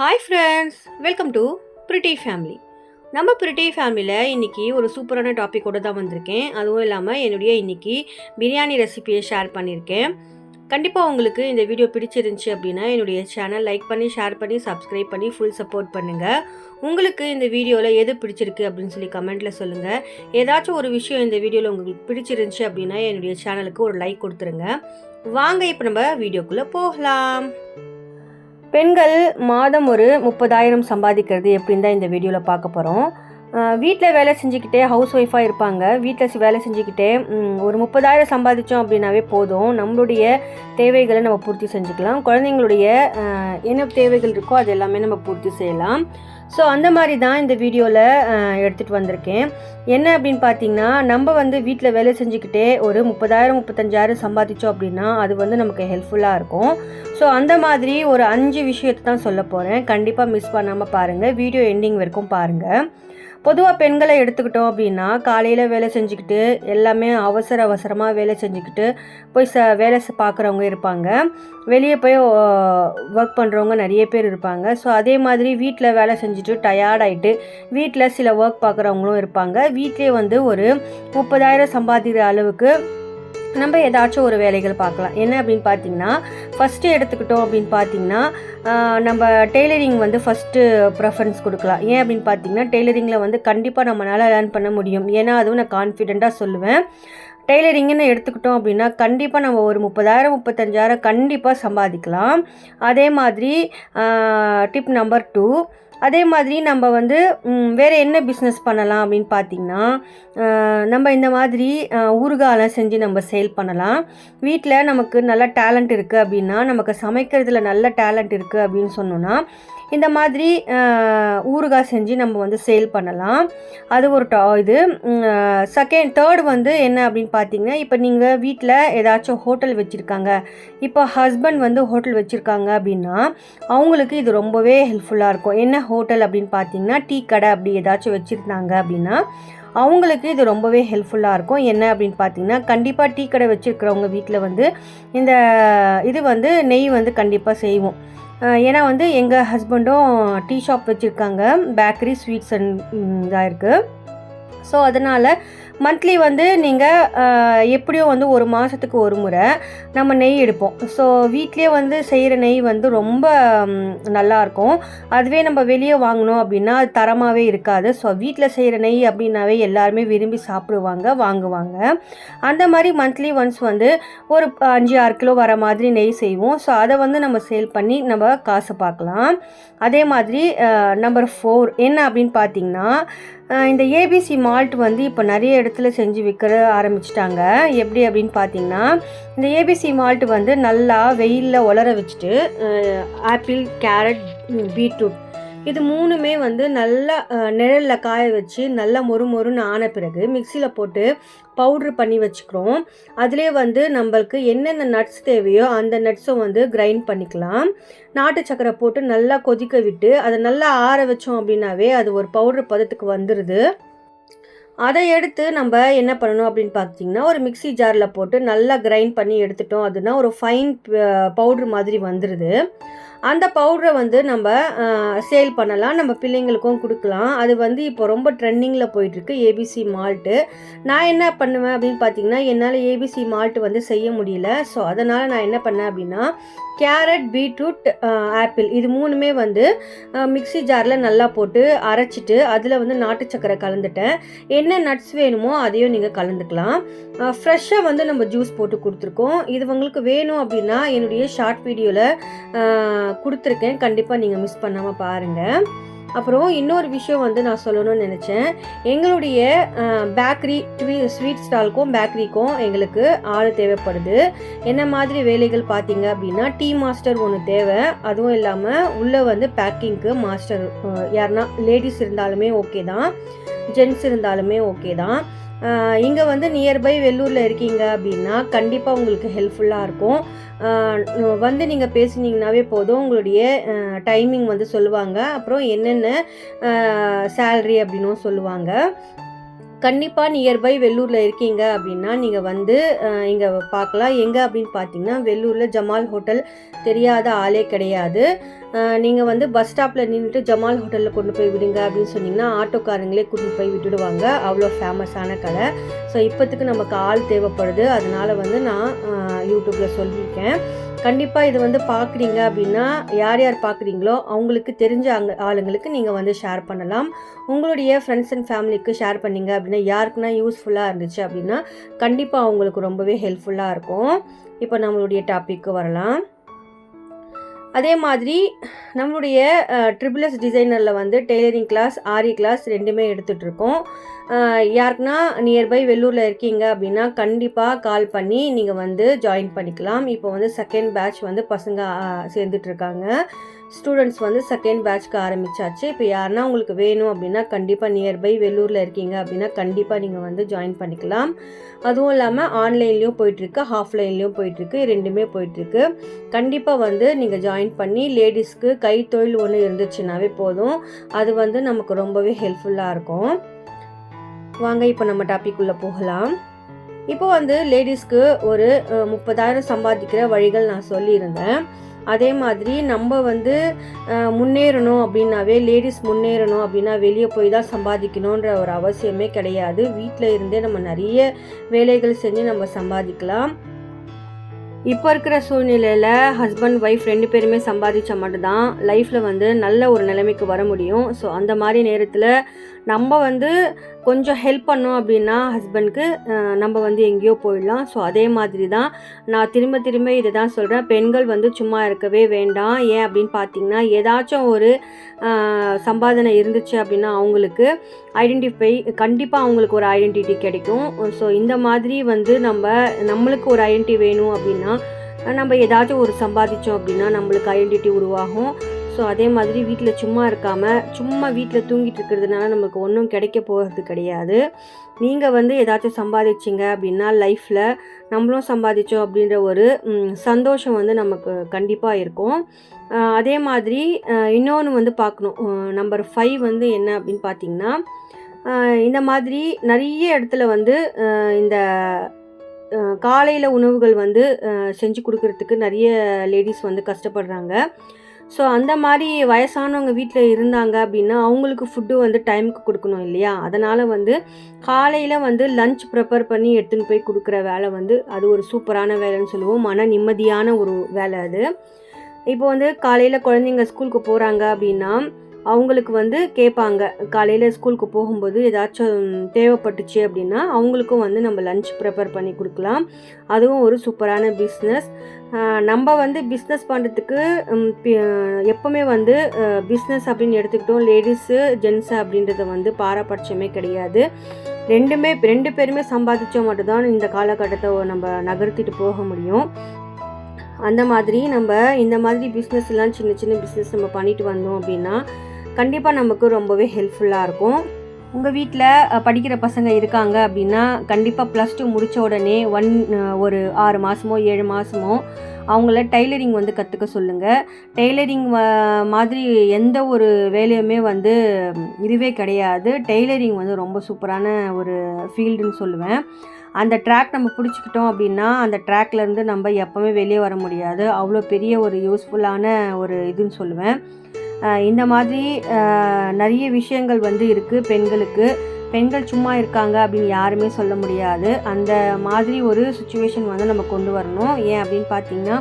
Hi friends welcome to pretty family நம்ம pretty ஃபேமிலியில் இன்றைக்கி ஒரு சூப்பரான டாப்பிக்கோடு தான் வந்திருக்கேன். அதுவும் இல்லாமல் என்னுடைய இன்றைக்கி பிரியாணி ரெசிபியை ஷேர் பண்ணியிருக்கேன். கண்டிப்பாக உங்களுக்கு இந்த வீடியோ பிடிச்சிருந்துச்சி அப்படின்னா என்னுடைய சேனல் லைக் பண்ணி ஷேர் பண்ணி சப்ஸ்கிரைப் பண்ணி ஃபுல் சப்போர்ட் பண்ணுங்கள் உங்களுக்கு இந்த வீடியோவில் எது பிடிச்சிருக்கு அப்படின்னு சொல்லி கமெண்ட்டில் சொல்லுங்கள் ஏதாச்சும் ஒரு விஷயம் இந்த வீடியோவில் உங்களுக்கு பிடிச்சிருந்துச்சி அப்படின்னா என்னுடைய சேனலுக்கு ஒரு லைக் கொடுத்துருங்க. வாங்க இப்போ நம்ம வீடியோக்குள்ளே போகலாம். பெண்கள் மாதம் ஒரு முப்பதாயிரம் சம்பாதிக்கிறது எப்படின்னு தான் இந்த வீடியோவில் பார்க்க போகிறோம் வீட்டில் வேலை செஞ்சுக்கிட்டே ஹவுஸ் ஒய்ஃபாக இருப்பாங்க. வீட்டில் வேலை செஞ்சுக்கிட்டே ஒரு முப்பதாயிரம் சம்பாதிச்சோம் அப்படின்னாவே போதும். நம்மளுடைய தேவைகளை நம்ம பூர்த்தி செஞ்சுக்கலாம். குழந்தைங்களுடைய என்ன தேவைகள் இருக்கோ அது எல்லாமே நம்ம பூர்த்தி செய்யலாம். ஸோ அந்த மாதிரி தான் இந்த வீடியோவில் எடுத்துகிட்டு வந்திருக்கேன். என்ன அப்படின்னு பார்த்தீங்கன்னா நம்ம வந்து வீட்டில் வேலை செஞ்சுக்கிட்டே ஒரு முப்பதாயிரம் முப்பத்தஞ்சாயிரம் சம்பாதிச்சோம் அப்படின்னா அது வந்து நமக்கு ஹெல்ப்ஃபுல்லாக இருக்கும். ஸோ அந்த மாதிரி ஒரு அஞ்சு விஷயத்தை தான் சொல்ல போகிறேன் கண்டிப்பாக மிஸ் பண்ணாமல் பாருங்கள் வீடியோ எண்டிங் வரைக்கும் பாருங்கள் பொதுவாக பெண்களை எடுத்துக்கிட்டோம் அப்படின்னா காலையில் வேலை செஞ்சுக்கிட்டு எல்லாமே அவசர அவசரமாக வேலை செஞ்சுக்கிட்டு போய் ச வேலை பார்க்குறவங்க இருப்பாங்க. வெளியே போய் ஒர்க் பண்ணுறவங்க நிறைய பேர் இருப்பாங்க. ஸோ அதே மாதிரி வீட்டில் வேலை செஞ்சுட்டு டயர்ட் ஆகிட்டு வீட்டில் சில ஒர்க் பார்க்குறவங்களும் இருப்பாங்க. வீட்டிலே வந்து ஒரு முப்பதாயிரம் சம்பாதிக்கிற அளவுக்கு நம்ம ஏதாச்சும் ஒரு வேலைகள் பார்க்கலாம். என்ன அப்படின்னு பார்த்தீங்கன்னா ஃபஸ்ட்டு எடுத்துக்கிட்டோம் அப்படின்னு பார்த்தீங்கன்னா நம்ம டெய்லரிங் வந்து ஃபஸ்ட்டு ப்ரெஃபரன்ஸ் கொடுக்கலாம். ஏன் அப்படின்னு பார்த்தீங்கன்னா டெய்லரிங்கில் வந்து கண்டிப்பாக நம்மளால் லேர்ன் பண்ண முடியும். ஏன்னா அதுவும் நான் கான்ஃபிடெண்ட்டாக சொல்லுவேன். டெய்லரிங்னு எடுத்துக்கிட்டோம் அப்படின்னா கண்டிப்பாக நம்ம ஒரு முப்பதாயிரம் முப்பத்தஞ்சாயிரம் கண்டிப்பாக சம்பாதிக்கலாம். அதே மாதிரி டிப் நம்பர் டூ அதே மாதிரி நம்ம வந்து வேறு என்ன பிஸ்னஸ் பண்ணலாம் அப்படின்னு பார்த்தீங்கன்னா நம்ம இந்த மாதிரி ஊறுகாலாம் செஞ்சு நம்ம சேல் பண்ணலாம். வீட்டில் நமக்கு நல்ல டேலண்ட் இருக்குது அப்படின்னா நமக்கு சமைக்கிறதுல நல்ல டேலண்ட் இருக்குது அப்படின்னு சொன்னோன்னா இந்த மாதிரி ஊறுகாய் செஞ்சு நம்ம வந்து சேல் பண்ணலாம். அது ஒரு டா இது செகண்ட் தேர்ட் வந்து என்ன அப்படின்னு பார்த்தீங்கன்னா இப்போ நீங்கள் வீட்டில் ஏதாச்சும் ஹோட்டல் வச்சுருக்காங்க. இப்போ ஹஸ்பண்ட் வந்து ஹோட்டல் வச்சுருக்காங்க அப்படின்னா அவங்களுக்கு இது ரொம்பவே ஹெல்ப்ஃபுல்லாக இருக்கும். என்ன ஹோட்டல் அப்படின்னு பார்த்தீங்கன்னா டீ கடை அப்படி ஏதாச்சும் வச்சுருந்தாங்க அப்படின்னா அவங்களுக்கு இது ரொம்பவே ஹெல்ப்ஃபுல்லாக இருக்கும். என்ன அப்படின்னு பார்த்தீங்கன்னா கண்டிப்பாக டீ கடை வச்சுருக்கிறவங்க வீட்டில் வந்து இந்த இது வந்து நெய் வந்து கண்டிப்பாக செய்வோம். ஏன்னா வந்து எங்கள் ஹஸ்பண்டும் டீ ஷாப் வச்சுருக்காங்க. பேக்கரி ஸ்வீட்ஸ் அண்ட் இதாக இருக்குது ஸோ அதனால் மந்த்லி வந்து நீங்கள் எப்படியோ வந்து ஒரு மாதத்துக்கு ஒரு முறை நம்ம நெய் எடுப்போம். ஸோ வீட்லேயே வந்து செய்கிற நெய் வந்து ரொம்ப நல்லாயிருக்கும் அதுவே நம்ம வெளியே வாங்கினோம் அப்படின்னா அது தரமாகவே இருக்காது. ஸோ வீட்டில் செய்கிற நெய் அப்படின்னாவே எல்லாருமே விரும்பி சாப்பிடுவாங்க வாங்குவாங்க. அந்த மாதிரி மந்த்லி ஒன்ஸ் வந்து ஒரு அஞ்சு ஆறு கிலோ வர மாதிரி நெய் செய்வோம். ஸோ அதை வந்து நம்ம சேல் பண்ணி நம்ம காசு பார்க்கலாம். அதே மாதிரி நம்பர் ஃபோர் என்ன அப்படின்னு பார்த்தீங்கன்னா இந்த ஏபிசி மால்ட் வந்து இப்போ நிறைய இடத்துல செஞ்சு விற்கிற ஆரம்பிச்சிட்டாங்க. எப்படி அப்படின்னு பார்த்தீங்கன்னா இந்த ஏபிசி மால்ட் வந்து நல்லா வெயிலில் உலர வச்சுட்டு ஆப்பிள் கேரட் பீட்ரூட் இது மூணுமே வந்து நல்லா நிழலில் காய வச்சு நல்லா மொறு மொறுன்னு ஆன பிறகு மிக்சியில் போட்டு பவுட்ரு பண்ணி வச்சுக்கிறோம். அதிலே வந்து நம்மளுக்கு என்னென்ன நட்ஸ் தேவையோ அந்த நட்ஸும் வந்து கிரைண்ட் பண்ணிக்கலாம். நாட்டு சக்கரை போட்டு நல்லா கொதிக்க விட்டு அதை நல்லா ஆற வச்சோம் அப்படின்னாவே அது ஒரு பவுட்ரு பதத்துக்கு வந்துடுது அதை எடுத்து நம்ம என்ன பண்ணணும் அப்படின்னு பார்த்தீங்கன்னா ஒரு மிக்ஸி ஜாரில் போட்டு நல்லா கிரைண்ட் பண்ணி எடுத்துட்டோம் அதுனா ஒரு ஃபைன் பவுட்ரு மாதிரி வந்துடுது அந்த பவுடரை வந்து நம்ம சேல் பண்ணலாம். நம்ம பிள்ளைங்களுக்கும் கொடுக்கலாம். அது வந்து இப்போ ரொம்ப ட்ரெண்டிங்கில் போயிட்டுருக்கு. ஏபிசி மால்ட்டு நான் என்ன பண்ணுவேன் அப்படின்னு பார்த்தீங்கன்னா என்னால் ஏபிசி மால்ட்டு வந்து செய்ய முடியல. ஸோ அதனால் நான் என்ன பண்ணேன் அப்படின்னா கேரட் பீட்ரூட் ஆப்பிள் இது மூணுமே வந்து மிக்ஸி ஜாரில் நல்லா போட்டு அரைச்சிட்டு அதில் வந்து நாட்டு சக்கரை கலந்துட்டேன். என்ன நட்ஸ் வேணுமோ அதையும் நீங்கள் கலந்துக்கலாம். ஃப்ரெஷ்ஷாக வந்து நம்ம ஜூஸ் போட்டு கொடுத்துருக்கோம். இது உங்களுக்கு வேணும் அப்படின்னா என்னுடைய ஷார்ட் வீடியோவில் கொடுத்துருக்கேன். கண்டிப்பாக நீங்கள் மிஸ் பண்ணாமல் பாருங்கள் அப்புறம் இன்னொரு விஷயம் வந்து நான் சொல்லணும்னு நினச்சேன். எங்களுடைய பேக்கரி ட்வீ ஸ்வீட் ஸ்டாலுக்கும் பேக்கரிக்கும் எங்களுக்கு ஆள் தேவைப்படுது. என்ன மாதிரி வேலைகள் பார்த்தீங்க அப்படின்னா டீ மாஸ்டர் ஒன்று தேவை. அதுவும் இல்லாமல் உள்ளே வந்து பேக்கிங்க்கு மாஸ்டர் யாருன்னா லேடிஸ் இருந்தாலுமே ஓகே தான். ஜென்ட்ஸ் இருந்தாலுமே ஓகே தான். இங்கே வந்து நியர்பை வெள்ளூரில் இருக்கீங்க அப்படின்னா கண்டிப்பாக உங்களுக்கு ஹெல்ப்ஃபுல்லாக இருக்கும். வந்து நீங்கள் பேசுனீங்கனாவே போதும். உங்களுடைய டைமிங் வந்து சொல்லுவாங்க. அப்புறம் என்னென்ன சேல்ரி அப்படின்னும் சொல்லுவாங்க. கண்டிப்பாக நியர்பை வெள்ளூரில் இருக்கீங்க அப்படின்னா நீங்கள் வந்து இங்கே பார்க்கலாம் எங்கே அப்படின்னு பார்த்தீங்கன்னா வெள்ளூரில் ஜமால் ஹோட்டல் தெரியாத ஆளே கிடையாது. நீங்கள் வந்து பஸ் ஸ்டாப்பில் நின்றுட்டு ஜமால் ஹோட்டலில் கொண்டு போய் விடுங்க அப்படின்னு சொன்னிங்கன்னா ஆட்டோக்காரங்களே கூட்டிகிட்டு போய் விட்டுடுவாங்க. அவ்வளோ ஃபேமஸான கடை ஸோ இப்போத்துக்கு நமக்கு ஆள் தேவைப்படுது. அதனால் வந்து நான் யூடியூப்பில் சொல்லியிருக்கேன். கண்டிப்பாக இது வந்து பார்க்குறீங்க அப்படின்னா யார் யார் பார்க்குறீங்களோ அவங்களுக்கு தெரிஞ்ச அங்க ஆளுங்களுக்கு நீங்கள் வந்து ஷேர் பண்ணலாம். உங்களுடைய ஃப்ரெண்ட்ஸ் அண்ட் ஃபேமிலிக்கு ஷேர் பண்ணீங்க அப்படின்னா யாருக்குன்னா யூஸ்ஃபுல்லாக இருந்துச்சு அப்படின்னா கண்டிப்பாக அவங்களுக்கு ரொம்பவே ஹெல்ப்ஃபுல்லாக இருக்கும். இப்போ நம்மளுடைய டாப்பிக்கு வரலாம். அதே மாதிரி நம்மளுடைய ட்ரிபிள்எஸ் டிசைனரில் வந்து டெய்லரிங் கிளாஸ் ஆரி கிளாஸ் ரெண்டுமே எடுத்துகிட்ருக்கோம் யாருக்குன்னா நியர்பை வெள்ளூரில் இருக்கீங்க அப்படின்னா கண்டிப்பாக கால் பண்ணி நீங்கள் வந்து ஜாயின் பண்ணிக்கலாம். இப்போ வந்து செகண்ட் பேட்ச் வந்து பசங்க சேர்ந்துட்ருக்காங்க. ஸ்டூடெண்ட்ஸ் வந்து செகண்ட் பேட்ச்க்கு ஆரம்பித்தாச்சு இப்போ யாருன்னா உங்களுக்கு வேணும் அப்படின்னா கண்டிப்பாக நியர்பை வெள்ளூரில் இருக்கீங்க அப்படின்னா கண்டிப்பாக நீங்கள் வந்து ஜாயின் பண்ணிக்கலாம். அதுவும் இல்லாமல் ஆன்லைன்லேயும் போயிட்டுருக்கு ஆஃப்லைன்லேயும் போயிட்டுருக்கு ரெண்டுமே போயிட்டுருக்கு. கண்டிப்பாக வந்து நீங்கள் ஜாயின் பண்ணி லேடிஸ்க்கு கைத்தொழில் ஒன்று இருந்துச்சுனாவே போதும். அது வந்து நமக்கு ரொம்பவே ஹெல்ப்ஃபுல்லாக இருக்கும். வாங்க இப்போ நம்ம டாபிக் உள்ளே போகலாம். இப்போ வந்து லேடிஸ்க்கு ஒரு முப்பதாயிரம் சம்பாதிக்கிற வழிகள் நான் சொல்லியிருந்தேன். அதே மாதிரி நம்ம வந்து முன்னேறணும் அப்படின்னாவே லேடிஸ் முன்னேறணும் அப்படின்னா வெளியே போய் தான் சம்பாதிக்கணுன்ற ஒரு அவசியமே கிடையாது. வீட்டில் இருந்தே நம்ம நிறைய வேலைகள் செஞ்சு நம்ம சம்பாதிக்கலாம். இப்போ இருக்கிற சூழ்நிலையில் ஹஸ்பண்ட் ஒய்ஃப் ரெண்டு பேருமே சம்பாதிச்சா மட்டும்தான் லைஃப்பில் வந்து நல்ல ஒரு நிலைமைக்கு வர முடியும். ஸோ அந்த மாதிரி நேரத்தில் நம்ம வந்து கொஞ்சம் ஹெல்ப் பண்ணோம் அப்படின்னா ஹஸ்பண்ட்க்கு நம்ம வந்து எங்கேயோ போயிடலாம். ஸோ அதே மாதிரி தான் நான் திரும்ப திரும்ப இதை தான் சொல்கிறேன் பெண்கள் வந்து சும்மா இருக்கவே வேண்டாம். ஏன் அப்படின்னு பார்த்தீங்கன்னா ஏதாச்சும் ஒரு சம்பாதனை இருந்துச்சு அப்படின்னா அவங்களுக்கு ஐடென்டிஃபை கண்டிப்பாக அவங்களுக்கு ஒரு ஐடென்டிட்டி கிடைக்கும். ஸோ இந்த மாதிரி வந்து நம்ம நம்மளுக்கு ஒரு ஐடென்டிட்டி வேணும் அப்படின்னா நம்ம ஏதாச்சும் ஒரு சம்பாதிச்சோம் அப்படின்னா நம்மளுக்கு ஐடென்டிட்டி உருவாகும். ஸோ அதே மாதிரி வீட்டில் சும்மா இருக்காமல் சும்மா வீட்டில் தூங்கிட்டு இருக்கிறதுனால நமக்கு ஒன்றும் கிடைக்க போகிறது கிடையாது. நீங்கள் வந்து ஏதாச்சும் சம்பாதிச்சிங்க அப்படின்னா லைஃப்பில் நம்மளும் சம்பாதிச்சோம் அப்படின்ற ஒரு சந்தோஷம் வந்து நமக்கு கண்டிப்பாக இருக்கும். அதே மாதிரி இன்னொன்று வந்து பார்க்கணும். நம்பர் ஃபைவ் வந்து என்ன அப்படின்னு பார்த்தீங்கன்னா இந்த மாதிரி நிறைய இடத்துல வந்து இந்த காலையில் உணவுகள் வந்து செஞ்சு கொடுக்கறதுக்கு நிறைய லேடிஸ் வந்து கஷ்டப்படுறாங்க. ஸோ அந்த மாதிரி வயசானவங்க வீட்டில் இருந்தாங்க அப்படின்னா அவங்களுக்கு ஃபுட்டு வந்து டைமுக்கு கொடுக்கணும் இல்லையா? அதனால் வந்து காலையில் வந்து லஞ்ச் ப்ரிப்பேர் பண்ணி எடுத்துன்னு போய் கொடுக்குற வேலை வந்து அது ஒரு சூப்பரான வேலைன்னு சொல்லுவோம். மன நிம்மதியான ஒரு வேலை அது. இப்போ வந்து காலையில் குழந்தைங்க ஸ்கூலுக்கு போகிறாங்க அப்படின்னா அவங்களுக்கு வந்து கேட்பாங்க. காலையில் ஸ்கூலுக்கு போகும்போது ஏதாச்சும் தேவைப்பட்டுச்சு அப்படின்னா அவங்களுக்கும் வந்து நம்ம லஞ்ச் ப்ரிப்பேர் பண்ணி கொடுக்கலாம். அதுவும் ஒரு சூப்பரான பிஸ்னஸ் நம்ம வந்து பிஸ்னஸ் பண்ணுறதுக்கு எப்போவுமே வந்து பிஸ்னஸ் அப்படின்னு எடுத்துக்கிட்டோம். லேடிஸு ஜென்ஸு அப்படின்றத வந்து பாரபட்சமே கிடையாது. ரெண்டுமே ரெண்டு பேருமே சம்பாதிச்சோம் மட்டும்தான் இந்த காலகட்டத்தை நம்ம நகர்த்திட்டு போக முடியும். அந்த மாதிரி நம்ம இந்த மாதிரி பிஸ்னஸ்லாம் சின்ன சின்ன பிஸ்னஸ் நம்ம பண்ணிட்டு வந்தோம் அப்படின்னா கண்டிப்பாக நமக்கு ரொம்பவே ஹெல்ப்ஃபுல்லாக இருக்கும். உங்கள் வீட்டில் படிக்கிற பசங்க இருக்காங்க அப்படின்னா கண்டிப்பாக ப்ளஸ் டூ முடித்த உடனே ஒன் ஒரு ஆறு மாதமோ ஏழு மாதமோ அவங்கள டெய்லரிங் வந்து கற்றுக்க சொல்லுங்கள் டெய்லரிங் மாதிரி எந்த ஒரு வேலையுமே வந்து இதுவே கிடையாது. டெய்லரிங் வந்து ரொம்ப சூப்பரான ஒரு ஃபீல்டுன்னு சொல்லுவேன். அந்த ட்ராக் நம்ம பிடிச்சிக்கிட்டோம் அப்படின்னா அந்த ட்ராக்லேருந்து நம்ம எப்போவுமே வெளியே வர முடியாது. அவ்வளோ பெரிய ஒரு யூஸ்ஃபுல்லான ஒரு இதுன்னு சொல்லுவேன். இந்த மாதிரி நிறைய விஷயங்கள் வந்து இருக்குது பெண்களுக்கு. பெண்கள் சும்மா இருக்காங்க அப்படின்னு யாருமே சொல்ல முடியாது. அந்த மாதிரி ஒரு சுச்சுவேஷன் வந்து நம்ம கொண்டு வரணும். ஏன் அப்படின்னு பார்த்தீங்கன்னா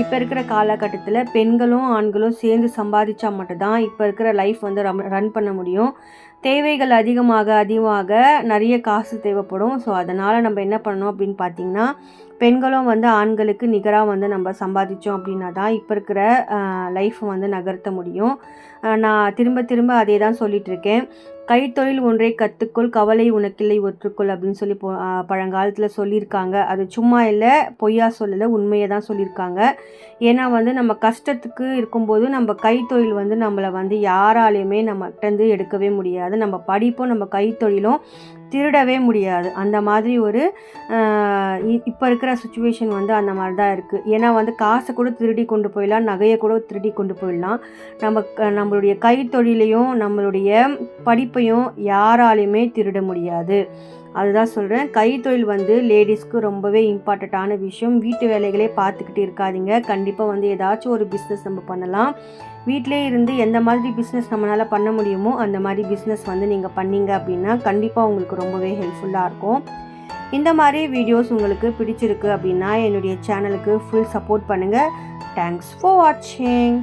இப்போ இருக்கிற காலகட்டத்தில் பெண்களும் ஆண்களும் சேர்ந்து சம்பாதிச்சா மட்டும்தான் இப்போ இருக்கிற லைஃப் வந்து ரன் பண்ண முடியும். தேவைகள் அதிகமாக அதிகமாக நிறைய காசு தேவைப்படும். ஸோ அதனால் நம்ம என்ன பண்ணணும் அப்படின்னு பார்த்தீங்கன்னா பெண்களும் வந்து ஆண்களுக்கு நிகராக வந்து நம்ம சம்பாதிச்சோம் அப்படின்னா தான் இப்போ இருக்கிற லைஃப்பை வந்து நகர்த்த முடியும். நான் திரும்ப திரும்ப அதே தான் சொல்லிகிட்டு இருக்கேன். கைத்தொழில் ஒன்றை கற்றுக்கொள் கவலை உனக்கில்லை ஒற்றுக்கொள் அப்படின்னு சொல்லி போ பழங்காலத்தில் சொல்லியிருக்காங்க. அது சும்மா இல்லை பொய்யா சொல்லலை உண்மையை தான் சொல்லியிருக்காங்க. ஏன்னா வந்து நம்ம கஷ்டத்துக்கு இருக்கும்போது நம்ம கைத்தொழில் வந்து நம்மளை வந்து யாராலையுமே நம்மகிட்டேருந்து எடுக்கவே முடியாது. நம்ம படிப்பும் நம்ம கைத்தொழிலும் திருடவே முடியாது. அந்த மாதிரி ஒரு இப்போ இருக்கிற சுச்சுவேஷன் வந்து அந்த மாதிரி தான் இருக்குது ஏன்னா வந்து காசை கூட திருடி கொண்டு போயிடலாம் நகையை கூட திருடி கொண்டு போயிடலாம். நம்ம க- நம்மளுடைய கைத்தொழிலையும் நம்மளுடைய படிப்பையும் யாராலையுமே திருட முடியாது. அதுதான் சொல்கிறேன் கைத்தொழில் வந்து லேடிஸ்க்கு ரொம்பவே இம்பார்ட்டண்ட்டான விஷயம். வீட்டு வேலைகளே பார்த்துக்கிட்டு இருக்காதீங்க. கண்டிப்பாக வந்து ஏதாச்சும் ஒரு பிஸ்னஸ் நம்ம பண்ணலாம். வீட்டிலே இருந்து எந்த மாதிரி பிஸ்னஸ் நம்மளால் பண்ண முடியுமோ அந்த மாதிரி பிஸ்னஸ் வந்து நீங்கள் பண்ணீங்க அப்படின்னா கண்டிப்பாக உங்களுக்கு ரொம்பவே ஹெல்ப்ஃபுல்லாக இருக்கும். இந்த மாதிரி வீடியோஸ் உங்களுக்கு பிடிச்சிருக்கு அப்படின்னா என்னுடைய சேனலுக்கு ஃபுல் சப்போர்ட் பண்ணுங்கள் தேங்க்ஸ் ஃபார் வாட்சிங்